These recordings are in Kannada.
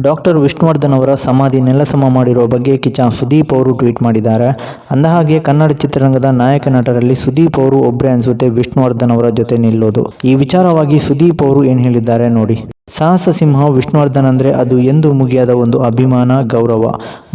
ಡಾಕ್ಟರ್ ವಿಷ್ಣುವರ್ಧನ್ ಅವರ ಸಮಾಧಿ ನೆಲಸಮ ಮಾಡಿರುವ ಬಗ್ಗೆ ಕಿಚ್ಚ ಸುದೀಪ್ ಅವರು ಟ್ವೀಟ್ ಮಾಡಿದ್ದಾರೆ. ಅಂದಹಾಗೆ, ಕನ್ನಡ ಚಿತ್ರರಂಗದ ನಾಯಕ ನಟರಲ್ಲಿ ಸುದೀಪ್ ಅವರು ಒಬ್ಬರೇ ಅನಿಸುತ್ತೆ ವಿಷ್ಣುವರ್ಧನ್ ಅವರ ಜೊತೆ ನಿಲ್ಲೋದು. ಈ ವಿಚಾರವಾಗಿ ಸುದೀಪ್ ಅವರು ಏನು ಹೇಳಿದ್ದಾರೆ ನೋಡಿ. ಸಾಹಸ ಸಿಂಹ ವಿಷ್ಣುವರ್ಧನ್ ಅಂದರೆ ಅದು ಎಂದು ಮುಗಿಯದ ಒಂದು ಅಭಿಮಾನ, ಗೌರವ.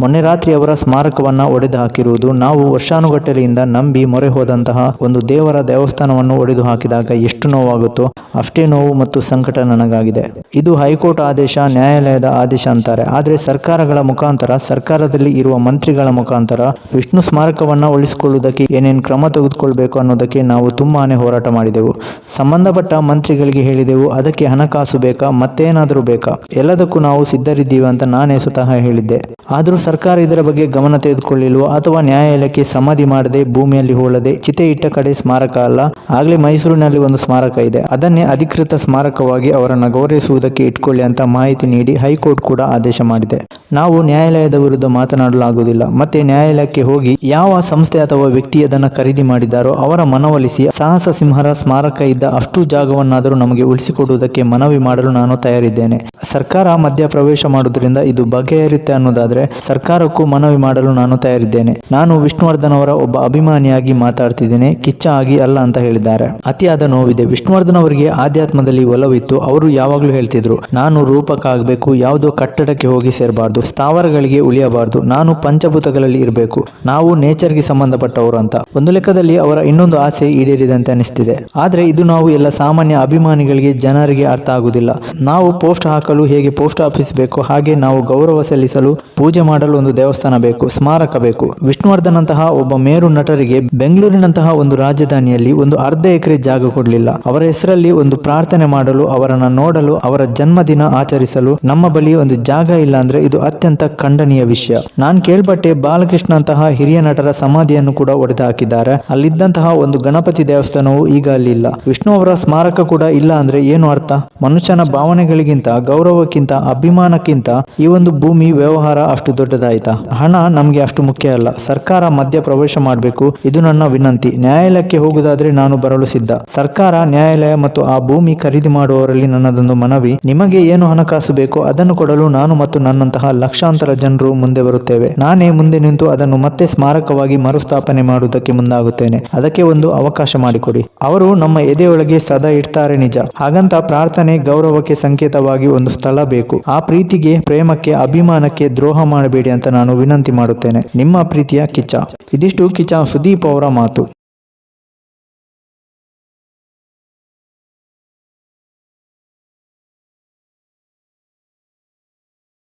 ಮೊನ್ನೆ ರಾತ್ರಿ ಅವರ ಸ್ಮಾರಕವನ್ನು ಒಡೆದು ಹಾಕಿರುವುದು, ನಾವು ವರ್ಷಾನುಗಟ್ಟಲೆಯಿಂದ ನಂಬಿ ಮೊರೆ ಹೋದಂತಹ ಒಂದು ದೇವರ ದೇವಸ್ಥಾನವನ್ನು ಒಡೆದು ಹಾಕಿದಾಗ ಎಷ್ಟು ನೋವಾಗುತ್ತೋ ಅಷ್ಟೇ ನೋವು ಮತ್ತು ಸಂಕಟ ನನಗಾಗಿದೆ. ಇದು ಹೈಕೋರ್ಟ್ ಆದೇಶ, ನ್ಯಾಯಾಲಯದ ಆದೇಶ ಅಂತಾರೆ. ಆದರೆ ಸರ್ಕಾರಗಳ ಮುಖಾಂತರ, ಸರ್ಕಾರದಲ್ಲಿ ಇರುವ ಮಂತ್ರಿಗಳ ಮುಖಾಂತರ ವಿಷ್ಣು ಸ್ಮಾರಕವನ್ನು ಉಳಿಸಿಕೊಳ್ಳುವುದಕ್ಕೆ ಏನೇನು ಕ್ರಮ ತೆಗೆದುಕೊಳ್ಬೇಕು ಅನ್ನೋದಕ್ಕೆ ನಾವು ತುಂಬಾನೇ ಹೋರಾಟ ಮಾಡಿದೆವು. ಸಂಬಂಧಪಟ್ಟ ಮಂತ್ರಿಗಳಿಗೆ ಹೇಳಿದೆವು, ಅದಕ್ಕೆ ಹಣಕಾಸು ಬೇಕಾ? ಮತ್ತೇನಾದರೂ ಬೇಕಾ? ಎಲ್ಲದಕ್ಕೂ ನಾವು ಸಿದ್ಧರಿದ್ದೀವಿ ಅಂತ ನಾನೇ ಸ್ವತಃ ಹೇಳಿದ್ದೆ. ಆದರೂ ಸರ್ಕಾರ ಇದರ ಬಗ್ಗೆ ಗಮನ ತೆಗೆದುಕೊಳ್ಳಿಲ್ವೋ ಅಥವಾ ನ್ಯಾಯಾಲಯಕ್ಕೆ ಸಮಾಧಿ ಮಾಡದೆ ಭೂಮಿಯಲ್ಲಿ ಹೋಳದೆ ಚಿತೆ ಇಟ್ಟ ಕಡೆ ಸ್ಮಾರಕ ಅಲ್ಲ, ಆಗಲೇ ಮೈಸೂರಿನಲ್ಲಿ ಒಂದು ಸ್ಮಾರಕ ಇದೆ. ಅದನ್ನೇ ಅಧಿಕೃತ ಸ್ಮಾರಕವಾಗಿ ಅವರನ್ನು ಗೌರವಿಸುವುದಕ್ಕೆ ಇಟ್ಕೊಳ್ಳಿ ಅಂತ ಮಾಹಿತಿ ನೀಡಿ ಹೈಕೋರ್ಟ್ ಕೂಡ ಆದೇಶ ಮಾಡಿದೆ. ನಾವು ನ್ಯಾಯಾಲಯದ ವಿರುದ್ಧ ಮಾತನಾಡಲಾಗುವುದಿಲ್ಲ. ಮತ್ತೆ ನ್ಯಾಯಾಲಯಕ್ಕೆ ಹೋಗಿ ಯಾವ ಸಂಸ್ಥೆ ಅಥವಾ ವ್ಯಕ್ತಿ ಅದನ್ನು ಖರೀದಿ ಮಾಡಿದಾರೋ ಅವರ ಮನವೊಲಿಸಿ ಸಾಹಸ ಸಿಂಹರ ಸ್ಮಾರಕ ಇದ್ದ ಅಷ್ಟು ಜಾಗವನ್ನಾದರೂ ನಮಗೆ ಉಳಿಸಿಕೊಡುವುದಕ್ಕೆ ಮನವಿ ಮಾಡಲು ನಾನು ತಯಾರಿದ್ದೇನೆ. ಸರ್ಕಾರ ಮಧ್ಯ ಪ್ರವೇಶ ಮಾಡುವುದರಿಂದ ಇದು ಬಗೆಹರಿಯುತ್ತೆ ಅನ್ನೋದಾದ್ರೆ ಸರ್ಕಾರಕ್ಕೂ ಮನವಿ ಮಾಡಲು ನಾನು ತಯಾರಿದ್ದೇನೆ. ನಾನು ವಿಷ್ಣುವರ್ಧನ್ ಅವರ ಒಬ್ಬ ಅಭಿಮಾನಿಯಾಗಿ ಮಾತಾಡ್ತಿದ್ದೇನೆ. ಕಿಚ್ಚ ಆಗಿ ಅಲ್ಲ ಅಂತ ಹೇಳಿದ್ದಾರೆ. ಅತಿಯಾದ ನೋವಿದೆ. ವಿಷ್ಣುವರ್ಧನ್ ಅವರಿಗೆ ಆಧ್ಯಾತ್ಮದಲ್ಲಿ ಒಲವಿತ್ತು. ಅವರು ಯಾವಾಗಲೂ ಹೇಳ್ತಿದ್ರು, ನಾನು ರೂಪಕ ಆಗಬೇಕು ಯಾವುದೋ ಕಟ್ಟಡಕ್ಕೆ ಹೋಗಿ ಸೇರಬಾರ್ದು. ಸ್ಥಾವರಗಳಿಗೆ ಉಳಿಯಬಾರ್ದು. ನಾನು ಪಂಚಭೂತಗಳಲ್ಲಿ ಇರಬೇಕು. ನಾವು ನೇಚರ್ಗೆ ಸಂಬಂಧಪಟ್ಟವರು ಅಂತ. ಒಂದು ಲೆಕ್ಕದಲ್ಲಿ ಅವರ ಇನ್ನೊಂದು ಆಸೆ ಈಡೇರಿದಂತೆ ಅನಿಸ್ತಿದೆ. ಆದ್ರೆ ಇದು ನಾವು ಎಲ್ಲ ಸಾಮಾನ್ಯ ಅಭಿಮಾನಿಗಳಿಗೆ, ಜನರಿಗೆ ಅರ್ಥ ಆಗುವುದಿಲ್ಲ. ನಾವು ಪೋಸ್ಟ್ ಹಾಕಲು ಹೇಗೆ ಪೋಸ್ಟ್ ಆಫೀಸ್ ಬೇಕು ಹಾಗೆ ನಾವು ಗೌರವ ಸಲ್ಲಿಸಲು ಪೂಜೆ ಮಾಡಲು ಒಂದು ದೇವಸ್ಥಾನ ಬೇಕು, ಸ್ಮಾರಕ ಬೇಕು. ವಿಷ್ಣುವರ್ಧನಂತಹ ಒಬ್ಬ ಮೇರು ನಟರಿಗೆ ಬೆಂಗಳೂರಿನಂತಹ ಒಂದು ರಾಜಧಾನಿಯಲ್ಲಿ ಒಂದು ಅರ್ಧ ಎಕರೆ ಜಾಗ ಕೊಡಲಿಲ್ಲ. ಅವರ ಹೆಸರಲ್ಲಿ ಒಂದು ಪ್ರಾರ್ಥನೆ ಮಾಡಲು, ಅವರನ್ನ ನೋಡಲು, ಅವರ ಜನ್ಮದಿನ ಆಚರಿಸಲು ನಮ್ಮ ಬಳಿ ಒಂದು ಜಾಗ ಇಲ್ಲ ಅಂದ್ರೆ ಇದು ಅತ್ಯಂತ ಖಂಡನೀಯ ವಿಷಯ. ನಾನ್ ಕೇಳ್ಪಟ್ಟೆ ಬಾಲಕೃಷ್ಣ ಅಂತಹ ಹಿರಿಯ ನಟರ ಸಮಾಧಿಯನ್ನು ಕೂಡ ಒಡೆದು ಹಾಕಿದ್ದಾರೆ ಅಲ್ಲಿದ್ದಂತಹ ಒಂದು ಗಣಪತಿ ದೇವಸ್ಥಾನವು ಈಗ ಅಲ್ಲಿ ಇಲ್ಲ ವಿಷ್ಣು ಅವರ ಸ್ಮಾರಕ ಕೂಡ ಇಲ್ಲ ಅಂದ್ರೆ ಏನು ಅರ್ಥ? ಮನುಷ್ಯನ ಭಾವನೆಗಳಿಗಿಂತ, ಗೌರವಕ್ಕಿಂತ, ಅಭಿಮಾನಕ್ಕಿಂತ ಈ ಒಂದು ಭೂಮಿ ವ್ಯವಹಾರ ಅಷ್ಟು ದೊಡ್ಡದಾಯಿತಾ? ಹಣ ನಮಗೆ ಅಷ್ಟು ಮುಖ್ಯ ಅಲ್ಲ. ಸರ್ಕಾರ ಮಧ್ಯ ಪ್ರವೇಶ ಮಾಡಬೇಕು. ಇದು ನನ್ನ ವಿನಂತಿ. ನ್ಯಾಯಾಲಯಕ್ಕೆ ಹೋಗುವುದಾದ್ರೆ ನಾನು ಬರಲು ಸಿದ್ಧ. ಸರ್ಕಾರ, ನ್ಯಾಯಾಲಯ ಮತ್ತು ಆ ಭೂಮಿ ಖರೀದಿ ಮಾಡುವವರಲ್ಲಿ ನನ್ನದೊಂದು ಮನವಿ. ನಿಮಗೆ ಏನು ಹಣಕಾಸು ಬೇಕೋ ಅದನ್ನು ಕೊಡಲು ನಾನು ಮತ್ತು ನನ್ನಂತಹ ಲಕ್ಷಾಂತರ ಜನರು ಮುಂದೆ ಬರುತ್ತೇವೆ. ನಾನೇ ಮುಂದೆ ನಿಂತು ಅದನ್ನು ಮತ್ತೆ ಸ್ಮಾರಕವಾಗಿ ಮರುಸ್ಥಾಪನೆ ಮಾಡುವುದಕ್ಕೆ ಮುಂದಾಗುತ್ತೇನೆ. ಅದಕ್ಕೆ ಒಂದು ಅವಕಾಶ ಮಾಡಿಕೊಡಿ. ಅವರು ನಮ್ಮ ಎದೆಯೊಳಗೆ ಸದಾ ಇಡ್ತಾರೆ ನಿಜ. ಹಾಗಂತ ಪ್ರಾರ್ಥನೆ, ಗೌರವಕ್ಕೆ ಸಂಕೇತವಾಗಿ ಒಂದು ಸ್ಥಳ ಬೇಕು. ಆ ಪ್ರೀತಿಗೆ, ಪ್ರೇಮಕ್ಕೆ, ಅಭಿಮಾನಕ್ಕೆ ದ್ರೋಹ ಮಾಡಬೇಡಿ ಅಂತ ನಾನು ವಿನಂತಿ ಮಾಡುತ್ತೇನೆ. ನಿಮ್ಮ ಪ್ರೀತಿಯ ಕಿಚ್ಚ. ಇದಿಷ್ಟು ಕಿಚ್ಚ ಸುದೀಪ್ ಅವರ ಮಾತು.